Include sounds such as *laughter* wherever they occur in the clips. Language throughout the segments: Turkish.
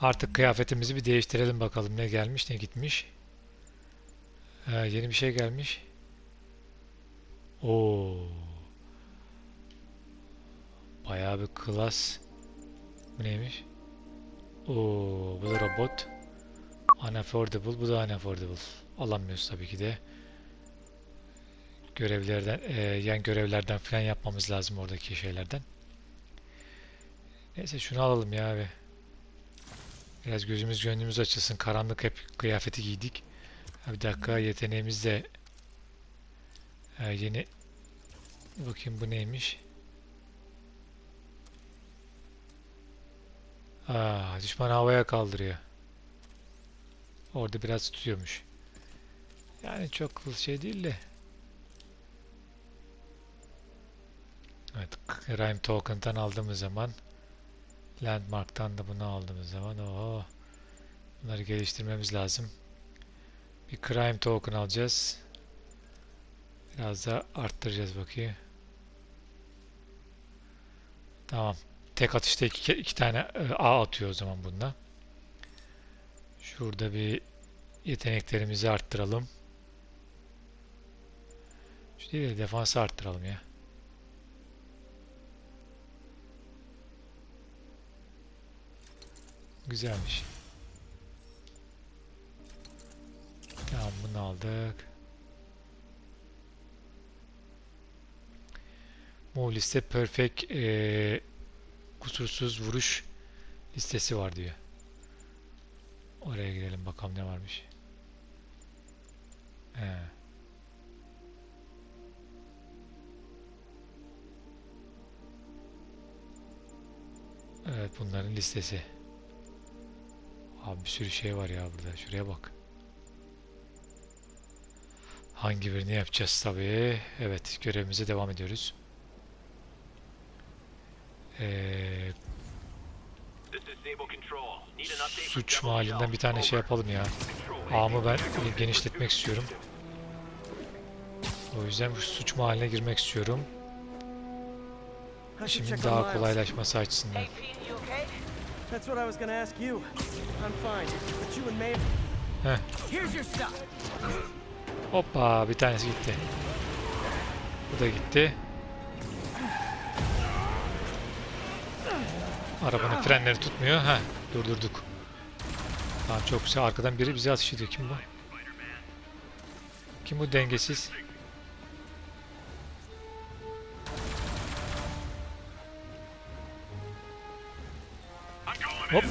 Artık kıyafetimizi bir değiştirelim bakalım ne gelmiş ne gitmiş. Ee, yeni bir şey gelmiş. Oo. Bayağı bir klas. Bu neymiş? Oo, bu da robot. Unaffordable, bu da unaffordable. Alamıyoruz tabii ki de. Görevlerden, e, yan görevlerden falan yapmamız lazım oradaki şeylerden. Neyse şunu alalım ya abi. Biraz gözümüz gönlümüz açılsın. Karanlık hep kıyafeti giydik. Bir dakika yeteneğimiz de ha, yeni bakayım bu neymiş? Aa, düşman havaya kaldırıyor. Orada biraz tutuyormuş. Yani çok şey değil de. Evet, Crime Token'dan aldığımız zaman Landmark'tan da bunu aldığımız zaman oho, bunları geliştirmemiz lazım. Bir Crime Token alacağız. Biraz da arttıracağız bakayım. Tamam. Tek atışta iki, iki tane e, A atıyor o zaman bunda. Şurada bir yeteneklerimizi arttıralım. Şu değil de defansı arttıralım ya. Güzelmiş. Tamam bunu aldık. Bu liste perfect eee, kusursuz vuruş listesi var diyor. Oraya girelim bakalım ne varmış. He. Evet bunların listesi. Abi bir sürü şey var ya burada. Şuraya bak. Hangi birini yapacağız tabii. Evet görevimize devam ediyoruz. Ee, suç mahallinden bir tane şey yapalım ya. Ağımı ben genişletmek istiyorum. O yüzden suç mahalline girmek istiyorum. Şimdi daha kolaylaşması açısından. That's what I was gonna ask you. I'm fine. But you and Maeve... Heh. Here's your stuff. Hoppa bir tanesi gitti. Bu da gitti. Arabanın frenleri tutmuyor. Ha durdurduk. Tamam çok güzel. Arkadan biri bize atış ediyor. Kim bu? Kim bu dengesiz? Hop.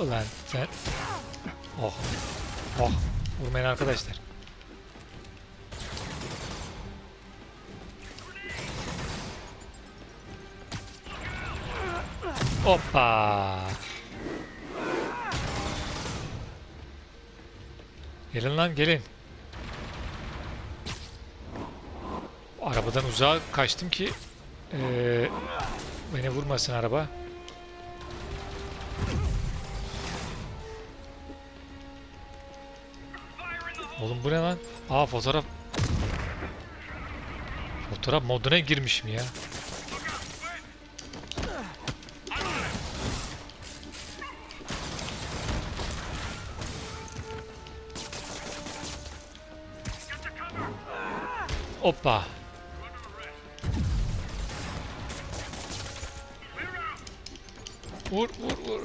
Ulan sen. Oh. Oh. Vurmayın arkadaşlar. Hoppa. Gelin lan gelin. Arabadan uzağa kaçtım ki eee, beni vurmasın araba. Oğlum bu ne lan? Aa fotoğraf. Fotoğraf moduna girmişim ya. Hoppa. Vur vur vur.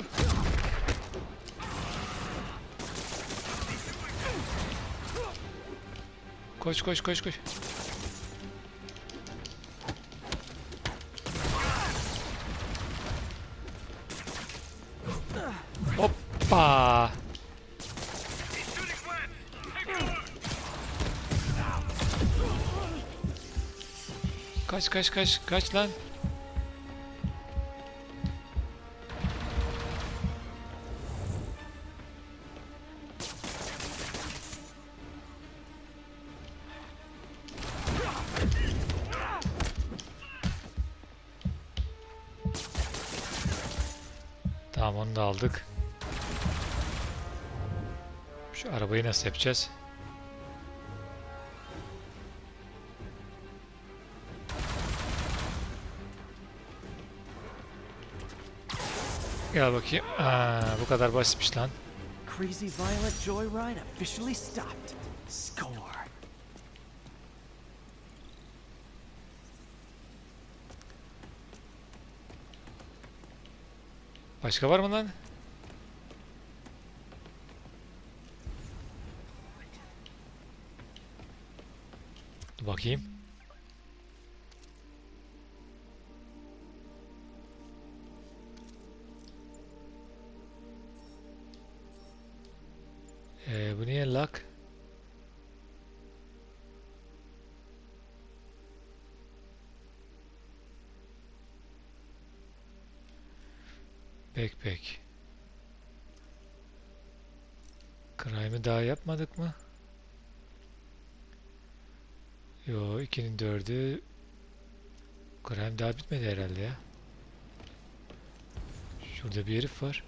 Koş koş koş koş. Hoppa. Kaç kaç kaç kaç lan. Nasıl yapacağız? Gel bakayım. Aa, bu kadar basitmiş lan. Crazy violent joyride officially stopped. Score. Başka var mı lan? Dur bakayım. Ee, bu niye lock? Backpack. Crime'ı daha yapmadık mı? Yo, 2'nin 4'ü Crime daha bitmedi herhalde ya. Şurada bir herif var.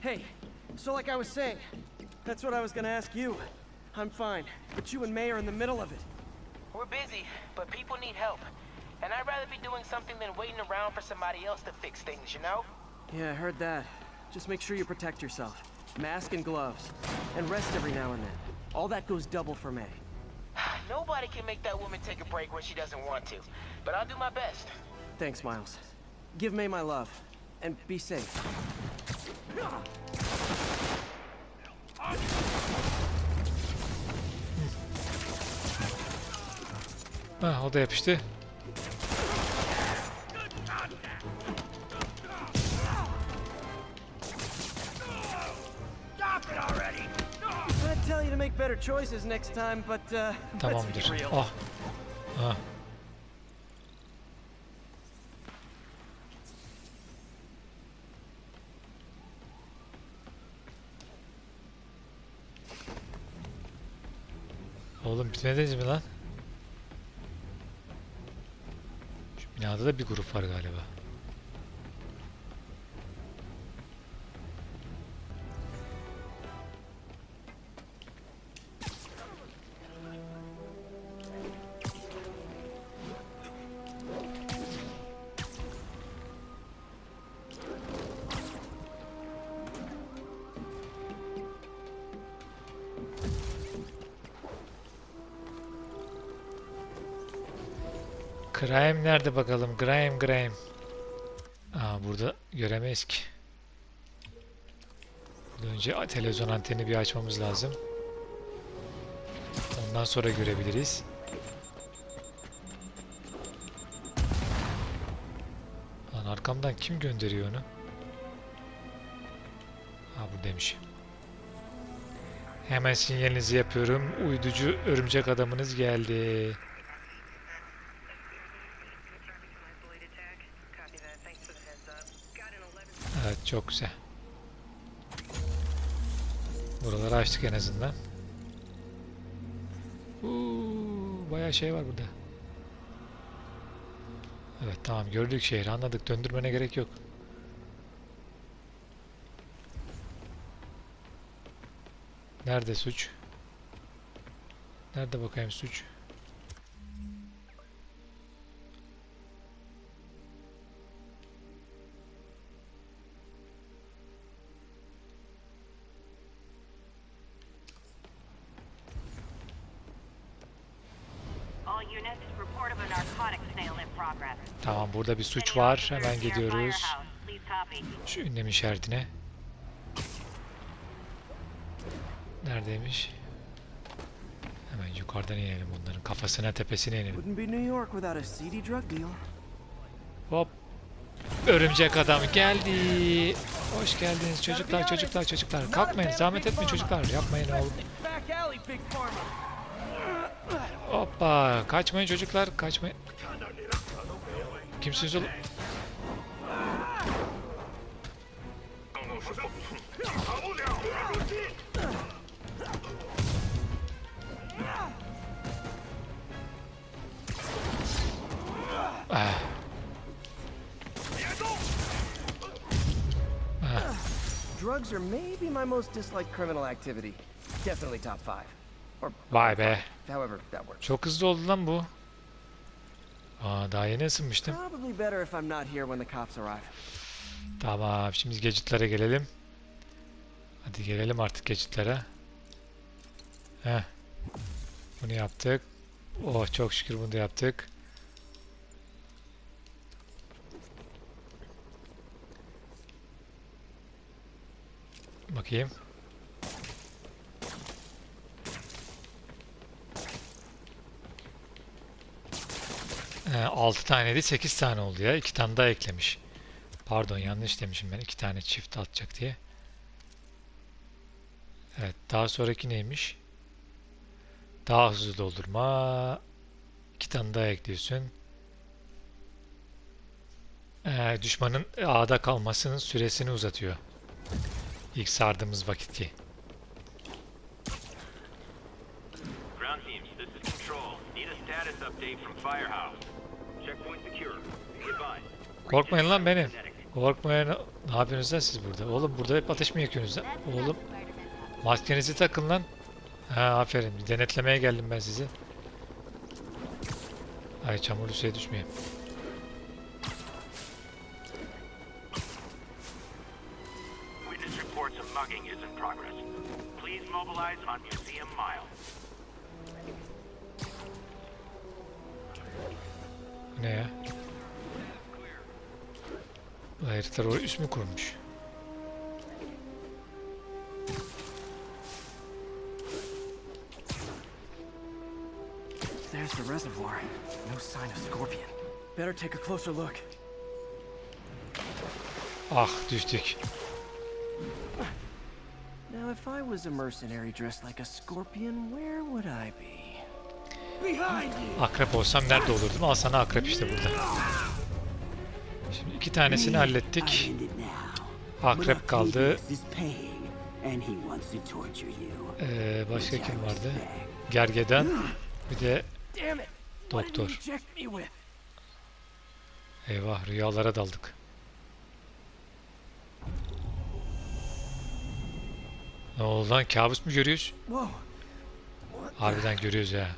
Hey, so like I was saying, that's what I was gonna ask you. I'm fine, but you and May are in the middle of it. We're busy, but people need help. And I'd rather be doing something than waiting around for somebody else to fix things, you know? Yeah, I heard that. Just make sure you protect yourself. Mask and gloves. And rest every now and then. All that goes double for May. *sighs* Nobody can make that woman take a break when she doesn't want to. But I'll do my best. Thanks, Miles. Give May my love. And be safe. Ha, o da yapıştı. Make better choices next time, but uh, Tamamdır. Oh. Ha. Oğlum bitmediniz mi lan? Şu binada da bir grup var galiba. Graham nerede bakalım? Graham, Graham. Aa burada göremeyiz ki. Buradan önce televizyon antenini bir açmamız lazım. Ondan sonra görebiliriz. Lan arkamdan kim gönderiyor onu? Ha buradaymış. Hemen sinyalinizi yapıyorum. Uyducu örümcek adamınız geldi. Evet çok güzel. Buraları açtık en azından. Uuu, bayağı şey var burada. Evet tamam gördük şehri anladık. Döndürmene gerek yok. Nerede suç? Nerede bakayım suç? Tamam burada bir suç var. Hemen gidiyoruz. Firehouse, Please copy. Şu ünlem işaretine. Neredeymiş? Hemen yukarıdan inelim bunların kafasına tepesine inelim. Hop. Örümcek adam geldi. Hoş geldiniz çocuklar çocuklar çocuklar. Kalkmayın zahmet etmeyin çocuklar. Yapmayın oğlum. Hoppa. Kaçmayın çocuklar kaçmayın. Kimsiniz oğlum? Drugs are maybe my most disliked criminal activity. Definitely top five. Vay be. Çok hızlı oldu lan bu. Aa, daha yeni ısınmıştım. Tamam şimdi gadgetlere gelelim. Hadi gelelim artık gadgetlere. Heh. Bunu yaptık. Oh çok şükür bunu da yaptık. Bakayım. Ee, 6 taneydi 8 tane oldu ya. 2 tane daha eklemiş. Pardon yanlış demişim ben. 2 tane çift atacak diye. Evet daha sonraki neymiş? Daha hızlı doldurma. 2 tane daha ekliyorsun. Ee, düşmanın ağda kalmasının süresini uzatıyor. İlk sardığımız vakitki. Firehouse. Korkmayın lan benim. Korkmayın. Ne yapıyorsunuz lan siz burada? Oğlum burada hep ateş mi yakıyorsunuz lan? Oğlum maskenizi takın lan. Ha aferin. Bir denetlemeye geldim ben sizi. Ay çamurlu suya düşmeyeyim. Witness reports a mugging is in progress. Please mobilize on Museum Mile. Bu ne ya? Herifler oraya üst mü kurmuş? There's the reservoir. No sign of Scorpion. Better take a closer look. Ah düştük. Now, if I was a mercenary dressed like a scorpion, where would I be? Behind you! Akrep olsam nerede olurdum? Al sana akrep işte burada. Şimdi iki tanesini hallettik. Akrep kaldı. Ee, başka kim vardı? Gergedan. *gasps* Bir de doktor. Eyvah rüyalara daldık. Ne oldu lan? Kabus mu görüyoruz? Harbiden görüyoruz ya.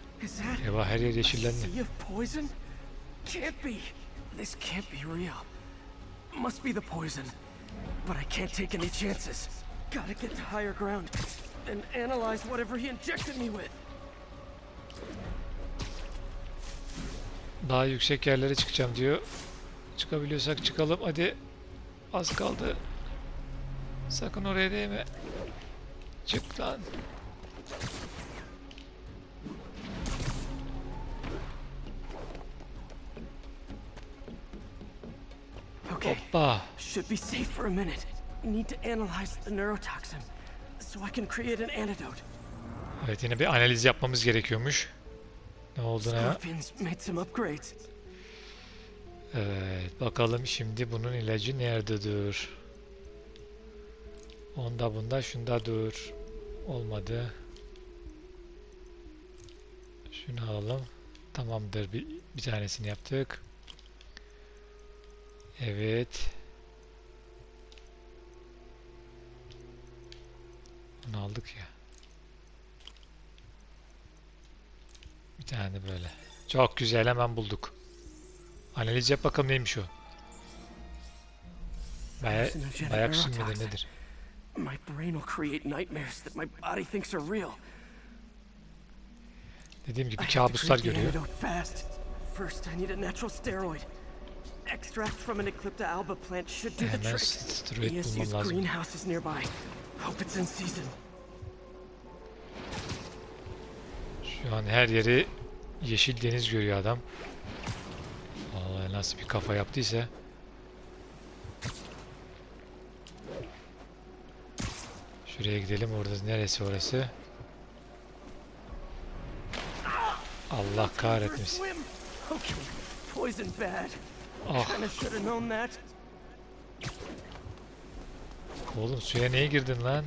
Eyvah her yer yeşillendi. This can't be real. Must be the poison. But I can't take any chances. Gotta get to higher ground and analyze whatever he injected me with. Daha yüksek yerlere çıkacağım diyor. Çıkabiliyorsak çıkalım. Hadi. Az kaldı. Sakın oraya değme. Çık lan. Okay, Hoppa. should be safe for a minute. Need to analyze the neurotoxin so I can create an antidote. Evet yine bir analiz yapmamız gerekiyormuş. Ne oldu ne? Scorpions made some upgrades. Evet bakalım şimdi bunun ilacı nerededir? Onda bunda şunda dur. Olmadı. Şunu alalım. Tamamdır bir, bir tanesini yaptık. Evet. Bunu aldık ya. Bir tane de böyle. Çok güzel hemen bulduk. Analiz yap bakalım neymiş o. Baya, midir neurotoxin. nedir? My brain will create nightmares that my body thinks are real. Dediğim gibi kabuslar görüyor. First, I need a natural steroid. Extract from an Eclipta alba plant should do the Hemen trick. ESU's bulmam lazım. greenhouse is nearby. Hope it's in season. Şu an her yeri yeşil deniz görüyor adam. Vallahi nasıl bir kafa yaptıysa. Şuraya gidelim. Orada neresi orası? Allah kahretmesin. Okay, poison bad. Ah oğlum suya niye girdin lan?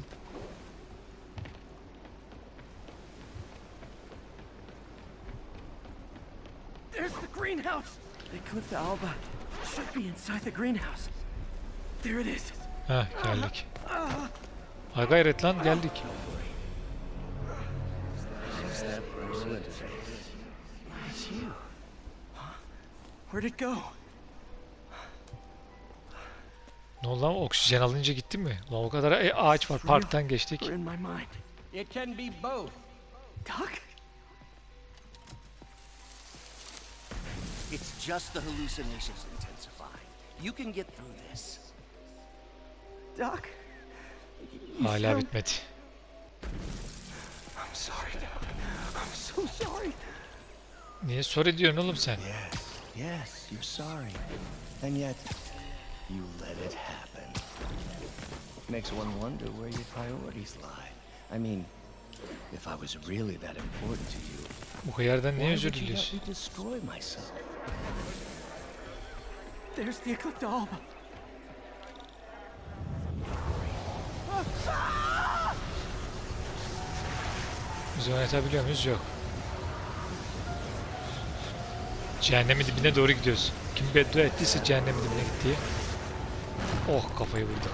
There's the greenhouse. Eclipta alba should be inside the greenhouse. There it is. Heh geldik. Ay gayret lan geldik. Where'd it go? Ne oldu lan oksijen alınca gitti mi? Lan o kadar e, ağaç var parktan geçtik. It can be both. Doc? It's just the hallucinations intensifying. You can get through this. Doc? Hala bitmedi. I'm sorry, Doc. I'm so sorry. Niye sorry diyorsun oğlum sen? Yes, yes, you're sorry. And yet, you let it happen. Makes one wonder where your priorities lie. I mean, if I was really that important to you, Bu yerden niye why özür would you let diliyorsun? me destroy myself? There's the Eclipta Alba. Biz oynatabiliyor muyuz? Yok. Cehennemin dibine doğru gidiyoruz. Kim beddua ettiyse cehennemin dibine gitti. Oh kafayı vurdu.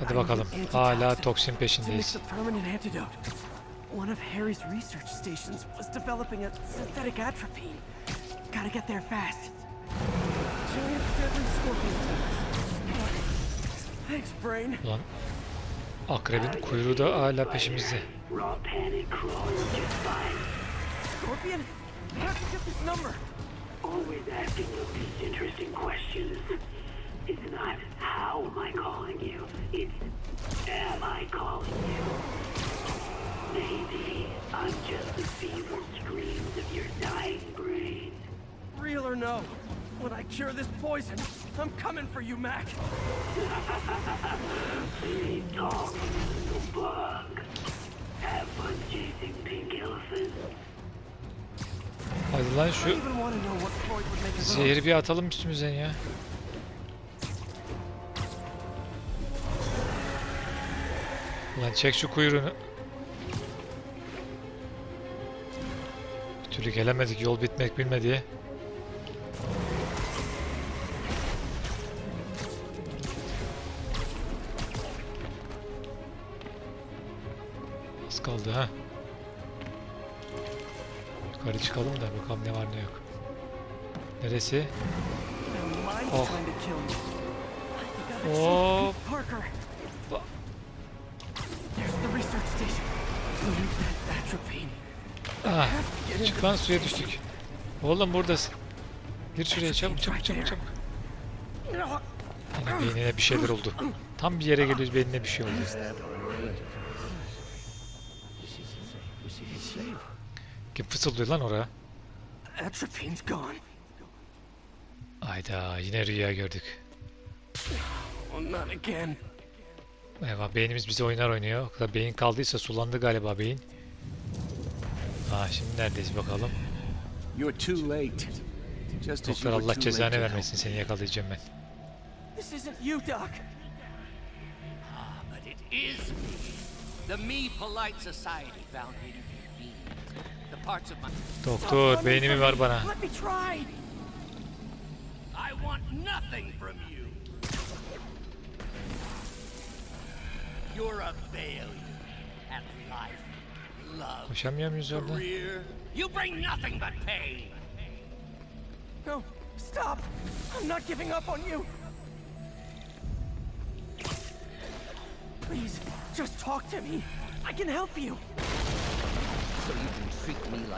Hadi bakalım. Hala toksin peşindeyiz. One of Harry's research stations was developing a synthetic atropine. Gotta get there fast. Giant deadly scorpion. Thanks, Brain. Ulan akrebin kuyruğu da hala peşimizde. Scorpion? I have to get this number. Always asking those interesting questions. It's not how am I calling you, it's am I calling you? Maybe I'm just the fevered screams of your dying brain. Real or no, when I cure this poison, I'm coming for you, Mac. Big talk, little bug. Have fun chasing pink elephants. Hadi lan şu zehri bir atalım üstümüzden ya. Ulan çek şu kuyruğunu. Bir türlü gelemedik yol bitmek bilmedi. Az kaldı ha. Yukarı çıkalım da bakalım ne var ne yok. Neresi? Oh. Oh. Ah, çık lan suya düştük. Oğlum buradasın. Gir şuraya çabuk çabuk çabuk çabuk. Yine beynine bir şeyler oldu. Tam bir yere geliyoruz beynine bir şey oldu. Kim fısıldıyor lan oraya? Atropine's gone. Ayda yine rüya gördük. Not again. Eyvah beynimiz bize oynar oynuyor. O kadar beyin kaldıysa sulandı galiba beyin. Aa şimdi neredeyiz bakalım. You're too late. Just as Doktor you were Allah cezanı vermesin seni yakalayacağım ben. This isn't you, Doc. But it is me. The Me Polite Society found it Doktor beynimi ver bana. Let me try. I want nothing from you. You're a failure at life, love, Koşamıyor muyuz orada? career. You bring nothing but pain. No, stop. I'm not giving up on you. Please, just talk to me. I can help you.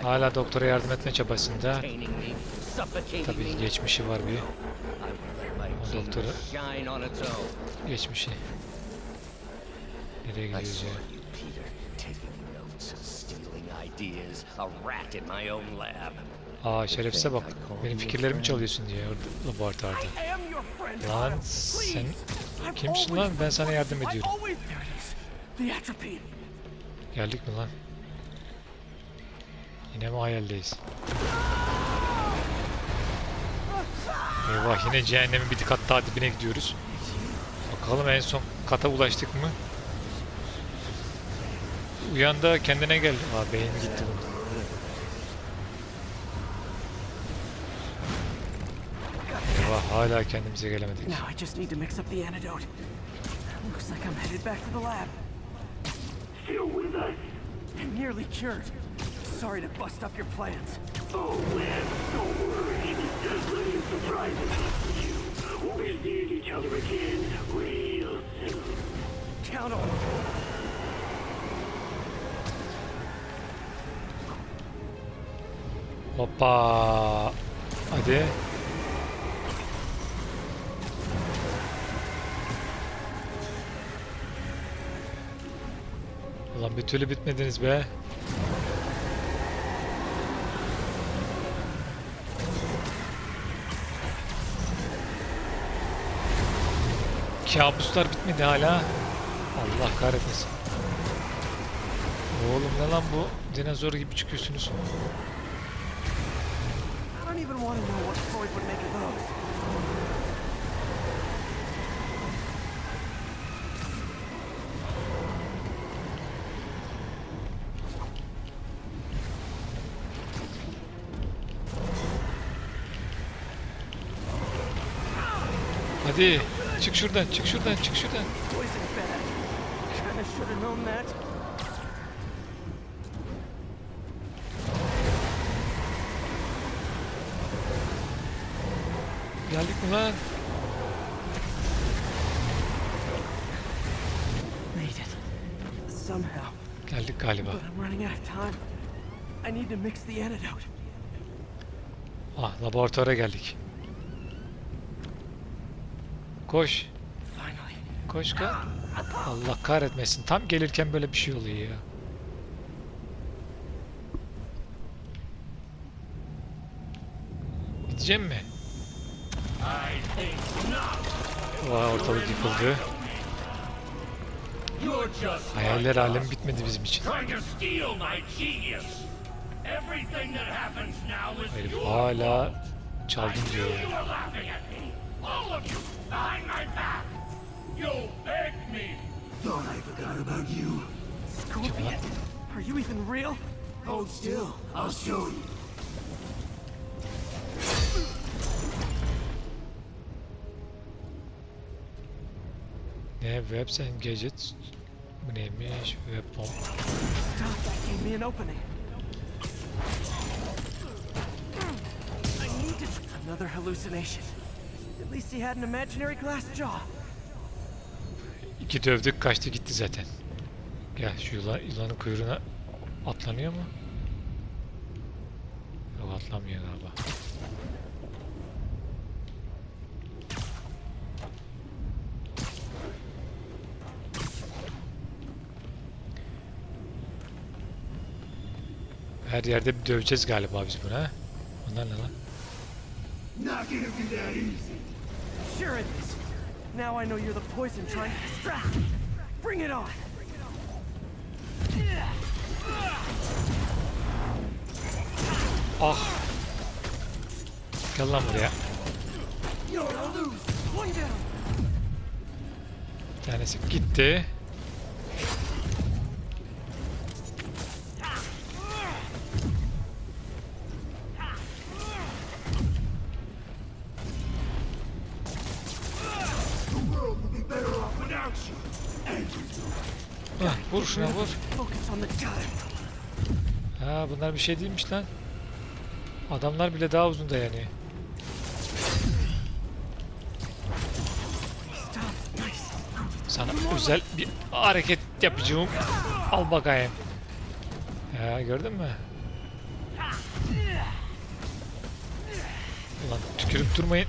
Hala doktora yardım etme çabasında. Tabii geçmişi var bir. O own. geçmişi. Nereye gidiyoruz ya? Aa şerefsize bak. Benim fikirlerimi çalıyorsun diye orada laboratuvarda. Lan sen kimsin lan? Ben sana yardım ediyorum. Geldik mi lan? Yine mi hayaldeyiz? Eyvah yine cehennemin bir kat daha dibine gidiyoruz. Bakalım en son kata ulaştık mı? Uyan da kendine gel. Aa beyin gitti bunun. Eyvah hala kendimize gelemedik. Looks like I'm headed back to the lab. Still with us? I'm nearly cured. Sorry to bust up your plans. Oh, man, don't worry. Plenty of surprises you. We'll be seeing each other again real soon. Count on. Hoppa. Hadi. Ulan bir türlü bitmediniz be. Kabuslar bitmedi hala. Allah kahretmesin. Oğlum ne lan bu? Dinozor gibi çıkıyorsunuz. Hadi çık şuradan, çık şuradan, çık şuradan. Geldik mi lan? Geldik galiba. But I'm running out of time. I need to mix the antidote. Ah laboratuvara geldik. Koş. Finally. Koş koş. Allah kahretmesin. Tam gelirken böyle bir şey oluyor ya. Gideceğim mi? Vay ortalık yıkıldı. Hayaller alemi bitmedi bizim için. Herif hala I diyor knew ya. you were laughing at me. All of you, behind my back. You begged me. Thought I forgot about you. Scorpion. Are you even real? Hold still. I'll show you. Ne? Webs and Gadgets. Bu neymiş? Web bomb. Stop, that gave me an opening. I need to... Another hallucination. Least he had an imaginary glass jaw. İki dövdük kaçtı gitti zaten. Gel şu yılan, yılanın kuyruğuna atlanıyor mu? Yok atlamıyor galiba. Her yerde bir döveceğiz galiba biz bunu ha. Onlar ne lan? Sure it is. Now I know you're the poison trying to distract. Bring it on. Ah! Gel lan buraya. You're gonna lose. One down. Bir tanesi gitti. Hah, vur şuna vur. Ha bunlar bir şey değilmiş lan. Adamlar bile daha uzun dayanıyor. Sana özel bir hareket yapacağım. Al bakayım. Ya gördün mü? Ulan tükürüp durmayın.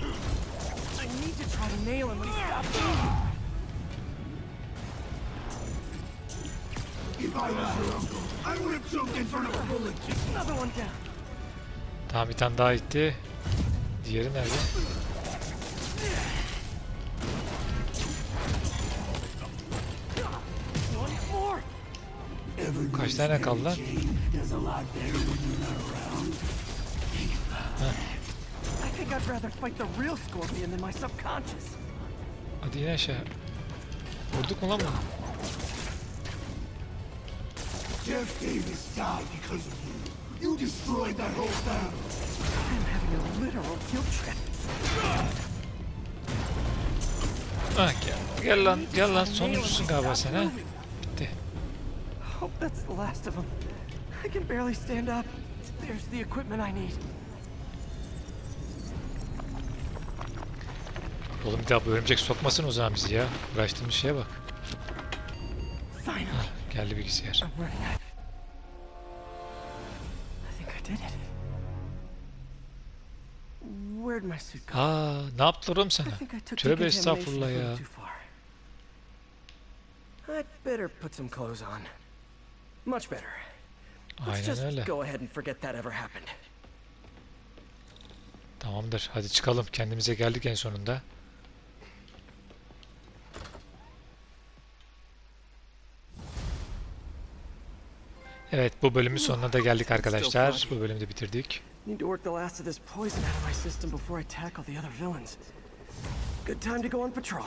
Tamam bir tane daha gitti. Diğeri nerede? Kaç tane kaldı lan? Hadi in aşağı. Vurduk mu lan bunu? Jeff Davis died because of you. You destroyed that whole family. I'm having a literal guilt trip. Ah gel. Gel lan gel lan sonuncusun galiba sen ha. Bitti. Hope that's the last of them. I can barely stand up. There's the equipment I need. Oğlum bir daha bu örümcek sokmasın o zaman bizi ya. Uğraştığımız şeye bak. Finally, Geldi bilgisayar. I'm running. I think I did it. Where'd my suit go? Aa, ne yaptılar oğlum sana? Tövbe estağfurullah ya. I'd better put some clothes on. Much better. Let's just go ahead and forget that ever happened. Tamamdır. Hadi çıkalım. Kendimize geldik en sonunda. Evet bu bölümün sonuna da geldik arkadaşlar. Bu bölümü de bitirdik. Need to work the last of this poison out of my system before I tackle the other villains. Good time to go on patrol.